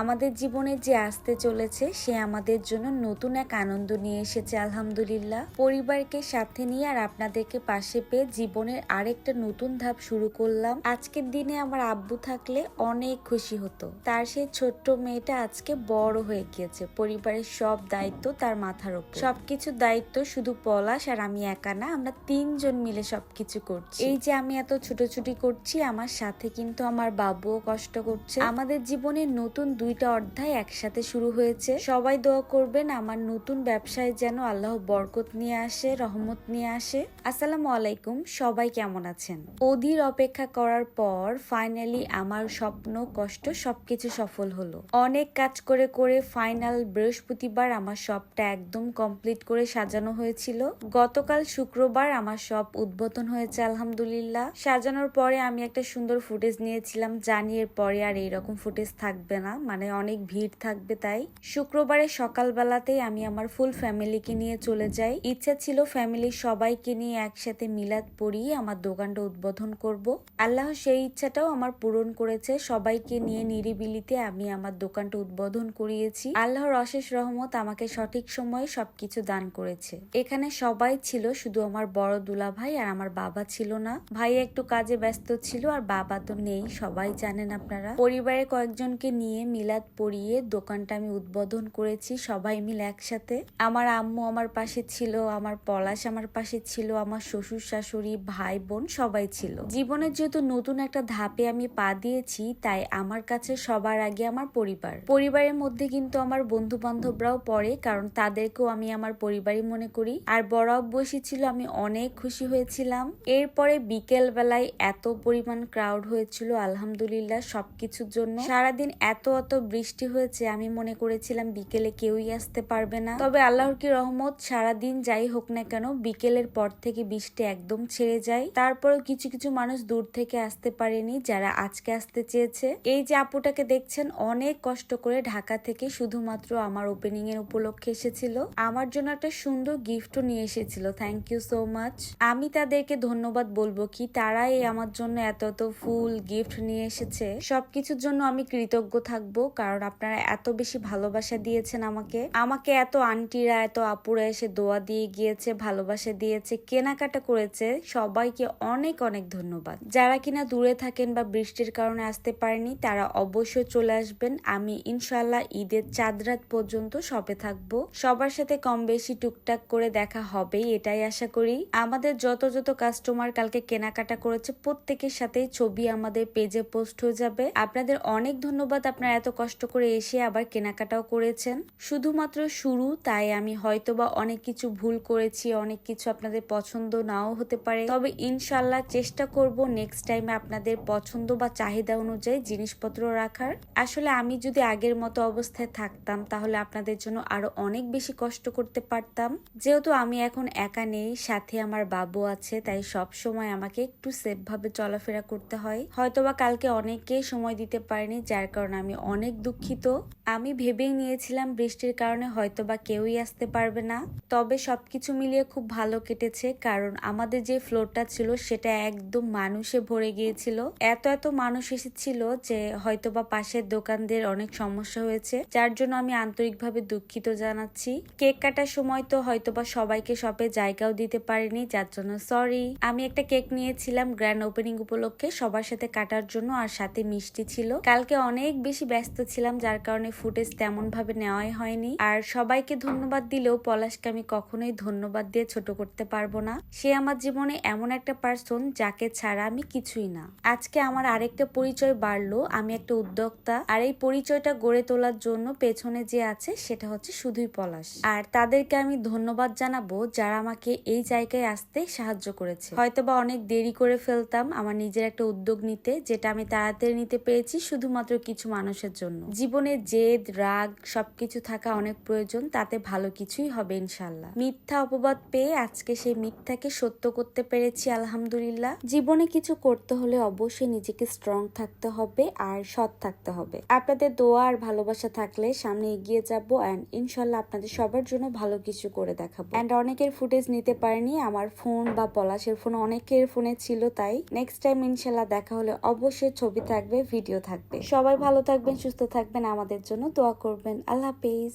আমাদের জীবনে যে আসতে চলেছে, সে আমাদের জন্য নতুন এক আনন্দ নিয়ে এসেছে, আলহামদুলিল্লাহ। পরিবারকে সাথে নিয়ে আর আপনাদেরকে পাশে পেয়ে জীবনের আরেকটা নতুন ধাপ শুরু করলাম। আজকের দিনে আমার আব্বু থাকলে অনেক খুশি হতো। তার সেই ছোট্ট মেয়েটা আজকে বড় হয়ে গিয়েছে। পরিবারের সব দায়িত্ব তার মাথার উপর সবকিছু দায়িত্ব শুধু পলাশ আর আমি একা না, আমরা তিনজন মিলে সবকিছু করছি। এই যে আমি এত ছুটোছুটি করছি, আমার সাথে কিন্তু আমার বাবুও কষ্ট করছে। আমাদের জীবনে নতুন দুইটা অধ্যায় একসাথে শুরু হয়েছে। সবাই দোয়া করবেন আমার নতুন ব্যবসায় যেন আল্লাহ বরকত নিয়ে আসে, রহমত নিয়ে আসে। আসসালামু আলাইকুম, সবাই কেমন আছেন? অধীর অপেক্ষা করার পর ফাইনালি আমার স্বপ্ন, কষ্ট সবকিছু সফল হলো। অনেক কাজ করে করে ফাইনাল বৃহস্পতিবার আমার শপটা একদম কমপ্লিট করে সাজানো হয়েছিল। গতকাল শুক্রবার আমার শপ উদ্বোধন হয়েছে, আলহামদুলিল্লাহ। সাজানোর পরে আমি একটা সুন্দর ফুটেজ নিয়েছিলাম, জানি এর পরে আর এইরকম ফুটেজ থাকবে না। মানে অনেক ভিড় থাকবে তাই। শুক্রবারে সকালবেলাতেই আমি আমার ফুল ফ্যামিলিকে নিয়ে চলে যাই। ইচ্ছা ছিল ফ্যামিলির সবাইকে নিয়ে একসাথে মিলাদ পড়িয়ে আমার দোকানটা উদ্বোধন করব। আল্লাহ সেই ইচ্ছাটাও আমার পূরণ করেছে। সবাইকে নিয়ে নিরিবিলিতে আমি আমার দোকানটা উদ্বোধন করিয়েছি। আল্লাহর অশেষ রহমত আমাকে সঠিক সময়ে সবকিছু দান করেছে। এখানে সবাই ছিল, শুধু আমার বড় দুলা ভাই আর আমার বাবা ছিল না। ভাই একটু কাজে ব্যস্ত ছিল আর বাবা তো নেই, সবাই জানেন আপনারা। পরিবারের কয়েকজনকে নিয়ে মিলাদ পড়িয়ে দোকানটা আমি উদ্বোধন করেছি, সবাই মিলে একসাথে। আমার আম্মু আমার পাশে ছিল, আমার পলাশ আমার পাশে ছিল, আমার শ্বশুর শাশুড়ি, ভাই বোন সবাই ছিল। জীবনের যেহেতু নতুন একটা ধাপে আমি পা দিয়েছি, তাই আমার কাছে সবার আগে আমার পরিবার। পরিবারের মধ্যে কিন্তু আমার বন্ধু বান্ধবরাও পড়ে, কারণ তাদেরকেও আমি আমার পরিবারই মনে করি। আর বড় আব্বু ছিল, আমি অনেক খুশি হয়েছিলাম। এরপরে বিকেল বেলায় এত পরিমাণ ক্রাউড হয়েছিল, আলহামদুলিল্লাহ সবকিছুর জন্য। সারাদিন এত এত বৃষ্টি হয়েছে, আমি মনে করেছিলাম বিকেলে কেউই আসতে পারবে না। তবে আল্লাহর কি রহমত, সারাদিন যাই হোক না কেন, বিকেলের পর থেকে বৃষ্টি একদম ছেড়ে যায়। তারপরেও কিছু কিছু মানুষ দূর থেকে আসতে পারেনি যারা আজকে আসতে চেয়েছে। এই যে আপুটাকে দেখছেন, অনেক কষ্ট করে ঢাকা থেকে শুধুমাত্র আমার ওপেনিং এর উপলক্ষে এসেছিল। আমার জন্য একটা সুন্দর গিফটও নিয়ে এসেছিল থ্যাংক ইউ সো মাচ আমি তাদেরকে ধন্যবাদ বলব কি, তারাই আমার জন্য এত এত ফুল গিফট নিয়ে এসেছে। সবকিছুর জন্য আমি কৃতজ্ঞ থাকব। কারণ আপনারা এত বেশি ভালোবাসা দিয়েছেন আমাকে। আমাকে এত আন্টিরা, এত আপুরা এসে দোয়া দিয়ে গিয়েছে, ভালোবাসা দিয়েছে, কেনাকাটা করেছে। সবাইকে অনেক অনেক ধন্যবাদ। যারা কিনা দূরে থাকেন বা বৃষ্টির কারণে আসতে পারেনি, তারা অবশ্যই চলে আসবেন। আমি ইনশাল্লাহ ঈদের চাঁদ রাত পর্যন্ত শপে থাকব। সবার সাথে কম বেশি টুকটাক করে দেখা হবেই, এটাই আশা করি। আমাদের যত যত কাস্টমার কালকে কেনাকাটা করেছে, প্রত্যেকের সাথেই ছবি আমাদের পেজে পোস্ট হয়ে যাবে। আপনাদের অনেক ধন্যবাদ আপনারা এত কষ্ট করে এসে আবার কেনাকাটাও করেছেন? শুধুমাত্র শুরু, তাই আমি হয়তোবা অনেক কিছু ভুল করেছি, অনেক কিছু আপনাদের পছন্দ নাও হতে পারে। তবে ইনশাল্লাহ চেষ্টা করব নেক্সট টাইমে আপনাদের পছন্দ বা চাহিদা অনুযায়ী জিনিসপত্র রাখার। আসলে আমি যদি আগের মতো অবস্থায় থাকতাম, তাহলে আপনাদের জন্য আরও অনেক বেশি কষ্ট করতে পারতাম। যেহেতু আমি এখন একা নেই, সাথে আমার বাবু আছে, তাই সব সময় আমাকে একটু সেফ ভাবে চলাফেরা করতে হয়। হয়তোবা কালকে অনেককেই সময় দিতে পারেনি, যার কারণে আমি অনেক দুঃখিত। আমি ভেবেই নিয়েছিলাম বৃষ্টির কারণে হয়তো বা কেউই আসতে পারবে না। তবে সবকিছু মিলিয়ে খুব ভালো কেটেছে, কারণ আমাদের যে ফ্লোরটা ছিল সেটা একদম মানুষে ভরে গিয়েছিল। এত এত মানুষ এসেছিল যে হয়তোবা পাশের দোকানদের অনেক সমস্যা হয়েছে, যার জন্য আমি আন্তরিকভাবে দুঃখিত জানাচ্ছি। কেক কাটার সময় তো হয়তোবা সবাইকে শপে জায়গাও দিতে পারিনি, যার জন্য সরি আমি একটা কেক নিয়েছিলাম গ্র্যান্ড ওপেনিং উপলক্ষে সবার সাথে কাটার জন্য আর সাথে মিষ্টি ছিল। কালকে অনেক বেশি ব্যস্ত ছিলাম, যার কারণে ফুটেজ তেমন ভাবে নেওয়াই হয়নি। আর সবাইকে ধন্যবাদ দিলেও পলাশকে আমি কখনোই ধন্যবাদ দিয়ে ছোট করতে পারব না। সে আমার জীবনে এমন একটা পার্সন যাকে ছাড়া আমি কিছুই না। আজকে আমার আরেকটা পরিচয় বাড়লো, আমি একটা উদ্যোক্তা। আর এই পরিচয়টা গড়ে তোলার জন্য পেছনে যে আছে, সেটা হচ্ছে শুধুই পলাশ। আর তাদেরকে আমি ধন্যবাদ জানাব, যারা আমাকে এই জায়গায় আসতে সাহায্য করেছে। হয়তোবা অনেক দেরি করে ফেলতাম আমার নিজের একটা উদ্যোগ নিতে, যেটা আমি তাড়াতাড়ি নিতে পেরেছি, শুধুমাত্র কিছু মানুষের জন্য। জীবনে জেদ, রাগ, সবকিছু থাকা অনেক প্রয়োজন, তাতে ভালো কিছুই হবে ইনশাল্লাহ মিথ্যা অপবাদ পেয়ে আজকে সেই মিথ্যাকে সত্য করতে পেরেছি, আলহামদুলিল্লাহ। জীবনে কিছু করতে হলে অবশ্যই নিজেকে স্ট্রং থাকতে হবে আর সৎ থাকতে হবে। আপনাদের দোয়া আর ভালোবাসা থাকলে সামনে এগিয়ে যাব অ্যান্ড ইনশাল্লাহ আপনাদের সবার জন্য ভালো কিছু করে দেখাবো। অ্যান্ড অনেকের ফুটেজ নিতে পারেনি, আমার ফোন বা পলাশের ফোন অনেকের ফোনে ছিল, তাই নেক্সট টাইম ইনশাল্লাহ দেখা হলে অবশ্যই ছবি থাকবে ভিডিও থাকবে। সবাই ভালো থাকবেন সুস্থ থাকবেন আমাদের জন্য দোয়া করবেন। আল্লাহ হাফেজ।